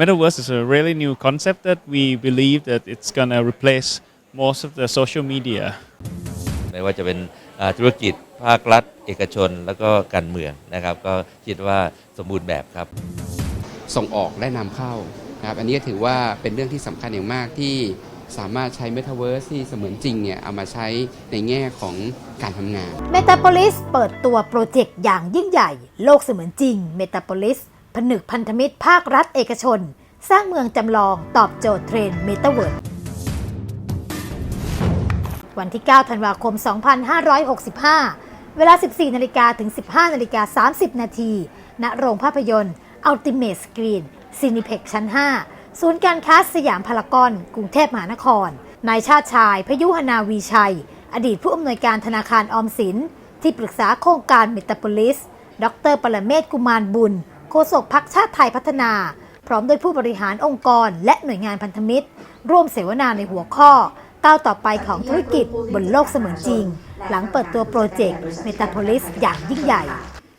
metaverse is a really new concept that we believe that it's going to replace most of the social media. ไม่ว่าจะเป็นอ่าธุรกิจภาครัฐ เอกชน แล้วก็การเมืองนะครับ ก็คิดว่าสมบูรณ์แบบครับ ส่งออกและนำเข้านะครับอันนี้ก็ถือว่าเป็นเรื่องที่สำคัญอย่างมากที่สามารถใช้ Metaverse ที่เสมือนจริงเนี่ยเอามาใช้ในแง่ของการทำงาน Metapolis เปิดตัวโปรเจกต์อย่างยิ่งใหญ่ โลกเสมือนจริง Metapolis ผนึกพันธมิตรภาครัฐเอกชน สร้างเมืองจำลองตอบโจทย์เทรนด์ Metaverse วันที่ 9 ธันวาคม 2565 เวลา 14 นาฬิกาถึง 15 นาฬิกา 30 นาที ณ โรงภาพยนตร์ Ultimate Screen Cineplex ชั้น 5 ศูนย์การค้าสยามพารากอน กรุงเทพมหานคร นายชาติชาย พยุหนาวีชัย อดีตผู้อำนวยการธนาคารออมสิน ที่ปรึกษาโครงการเมตาโพลิส ดรปรเมศกุมารบุญ โฆษกพักชาติไทยพัฒนา พร้อมด้วยผู้บริหารองค์กร และหน่วยงานพันธมิตร ร่วมเสวนาในหัวข้อก้าวต่อไปของธุรกิจบนโลกเสมือนจริง หลังเปิดตัวโปรเจกต์เมตาโพลิสอย่างยิ่งใหญ่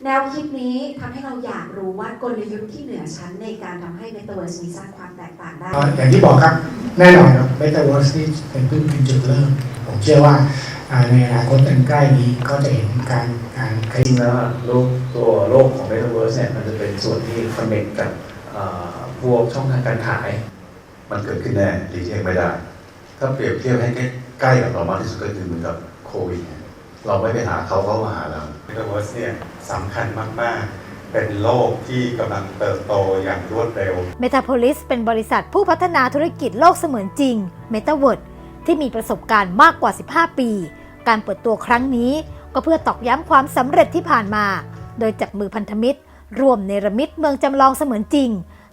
แนวคิดนี้ทำให้เราอยากรู้ว่ากลยุทธ์ที่เหนือชั้นในการทำให้ Metaverse มีสร้างความแตกต่างได้ อย่างที่บอกครับแน่นอนครับ Metaverse นี่เป็นเพิ่งเป็นจุดเริ่มผมเชื่อว่าอ่า ในอนาคตอันใกล้นี้ก็จะเห็นการการขจยายริงๆแล้วอะโลกตัวโลกของ Metaverse เนี่ยมันจะเป็นส่วนที่คอนเนคกับเอ่อพวกช่องทางการขาย มันเกิดขึ้นแน่หลีกเลี่ยงไม่ได้ ถ้าเปรียบเทียบให้ใกล้ๆกับเรามากที่สุดก็คือเหมือนกับโควิด เราไม่ไปหาเขาเขามาหาเรา Metaverse เนี่ยสำคัญมาก ๆเป็นโลกที่กำลังเติบโตอย่างรวดเร็ว Metapolis เป็นบริษัทผู้พัฒนาธุรกิจโลกเสมือนจริง Metaverse ที่มีประสบการณ์มากกว่า 15 ปี การเปิดตัวครั้งนี้ก็เพื่อตอกย้ำความสำเร็จที่ผ่านมา โดยจับมือพันธมิตร ร่วมเนรมิตเมืองจำลองเสมือนจริง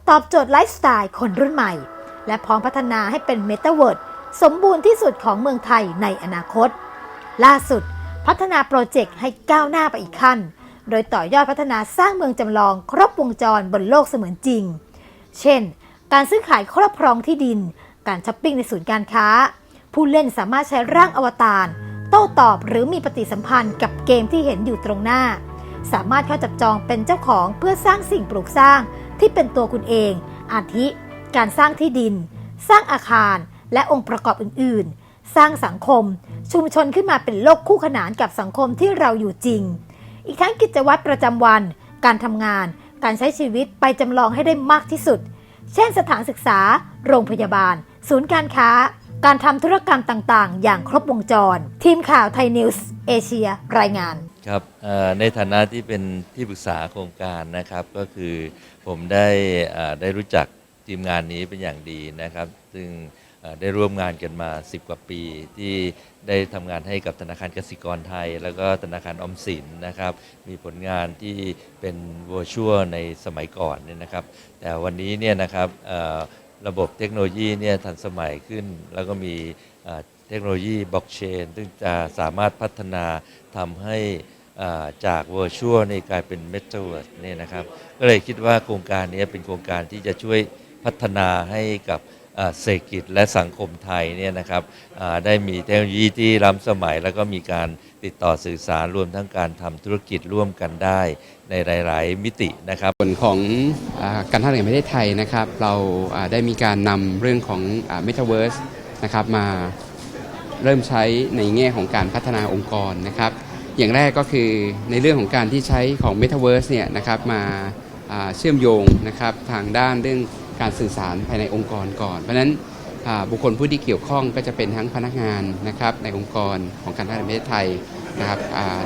ตอบโจทย์ไลฟ์สไตล์คนรุ่นใหม่ และพร้อมพัฒนาให้เป็น Metaverse สมบูรณ์ที่สุดของเมืองไทยในอนาคต ล่าสุด พัฒนาโปรเจกต์ให้ก้าวหน้าไปอีกขั้น โดยต่อยอดพัฒนาสร้างเมืองจำลอง ครบวงจรบนโลกเสมือนจริง เช่น การซื้อขายครอบครองที่ดิน การช้อปปิ้งในศูนย์การค้า ผู้เล่นสามารถใช้ร่างอวตาร โต้ตอบหรือมีปฏิสัมพันธ์กับเกมที่เห็นอยู่ตรงหน้า สามารถเข้าจับจองเป็นเจ้าของเพื่อสร้างสิ่งปลูกสร้างที่เป็นตัวคุณเอง อาทิ การสร้างที่ดิน สร้างอาคาร และองค์ประกอบอื่น ๆ สร้างสังคม ชุมชนขึ้นมาเป็นโลกคู่ขนานกับสังคมที่เราอยู่จริง อีกทั้งกิจวัตรประจำวัน การทำงาน การใช้ชีวิตไปจำลองให้ได้มากที่สุด เช่นสถานศึกษา โรงพยาบาล ศูนย์การค้า การทำธุรกรรมต่างๆ อย่างครบวงจร ทีมข่าวไทยนิวส์เอเชียรายงาน ครับในฐานะที่เป็นที่ปรึกษาโครงการนะครับ ก็คือผมได้ได้รู้จักทีมงานนี้เป็นอย่างดีนะครับ ซึ่งได้ร่วมงานกันมา 10 กว่าปี ที่ได้ทำงานให้กับธนาคารกสิกรไทย แล้วก็ธนาคารออมสินนะครับ มีผลงานที่เป็น virtual ในสมัยก่อนเนี่ยนะครับ แต่วันนี้เนี่ยนะครับ ระบบเทคโนโลยีเนี่ยทันสมัยขึ้น แล้วก็มีเทคโนโลยีบล็อกเชนซึ่งจะสามารถพัฒนาทำให้าจากเวอร์ชวลนี่กลายเป็นเมตาเวิร์สเนี่ยนะครับ ก็เลยคิดว่าโครงการนี้เป็นโครงการที่จะช่วยพัฒนาให้กับ เศรษฐกิจและสังคมไทยเนี่ยนะครับได้มีเทคโนโลยีที่ล้ำสมัย แล้วก็มีการติดต่อสื่อสารรวมทั้งการทำธุรกิจร่วมกันได้ในหลาย ๆ มิตินะครับส่วนของอการท่าเรือแห่งประเทศไทยนะครับ เราได้มีการนำเรื่องของเมตาเวิร์สนะครับมาเริ่มใช้ในแง่ของการพัฒนาองค์กรนะครับอย่างแรกก็คือในเรื่องของการที่ใช้ของ m e t a เวิร์สเนี่ยนะครับมาเชื่อมโยงนะครับทางด้านเรื่อง การสื่อสารภายในองค์กรก่อน เพราะฉะนั้นบุคคลผู้ที่เกี่ยวข้องก็จะเป็นทั้งพนักงานนะครับในองค์กรของการท่าเรือแห่งประเทศไทยนะครับ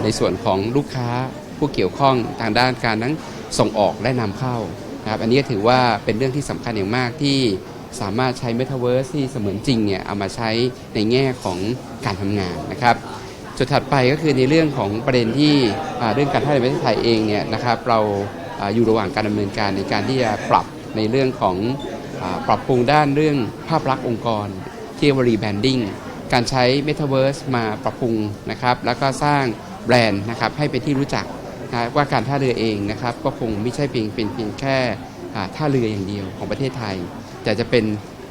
ในส่วนของลูกค้าผู้เกี่ยวข้องทางด้านการทั้งส่งออกและนำเข้านะครับอันนี้ถือว่าเป็นเรื่องที่สำคัญอย่างมากที่สามารถใช้ m e t a เวิร์สที่เสมือนจริงเนี่ยเอามาใช้ในแง่ของการทำงานนะครับจุดถัดไปก็คือในเรื่องของประเด็นที่เรื่องการท่าเรือแห่งประเทศไทยเองเนี่ยนะครับเราอ่าอยู่ระหว่างการดำเนินการในการที่จะปรับ ในเรื่องของอปรับปรุงด้านเรื่องภาพลักษณ์องค์กรที่เรียกว่า rebranding การใช้ Metaverse มาปรับปรุงนะครับแล้วก็สร้างแบรนด์นะครับให้เป็นที่รู้จักนะว่าการท่าเรือเองนะครับก็คงไม่ใช่เพียงเป็นเพียงแค่ท่าเรืออย่างเดียวของประเทศไทย แต่จะเป็น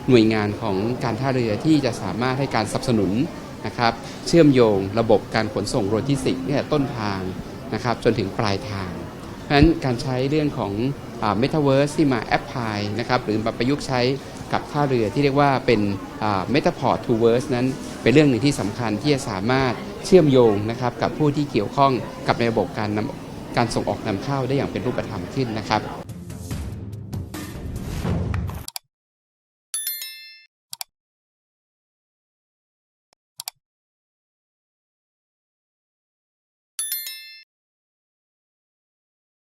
หน่วยงานของการท่าเรือที่จะสามารถให้การสนับสนุนนะครับเชื่อมโยงระบบการขนส่งโลจิสติกส์เนี่ยต้นทางนะครับจนถึงปลายทาง เพราะฉะนั้นการใช้เรื่องของ เมตาเวิร์สที่มาแอพพลายนะครับหรือมาประยุกต์ใช้กับท่าเรือที่เรียกว่าเป็นเมตาพอร์ตทูเวิร์สนั้น เป็นเรื่องหนึ่งที่สำคัญที่จะสามารถเชื่อมโยงนะครับกับผู้ที่เกี่ยวข้องกับในระบบการนำการส่งออกนำเข้าได้อย่างเป็นรูปธรรมขึ้นนะครับ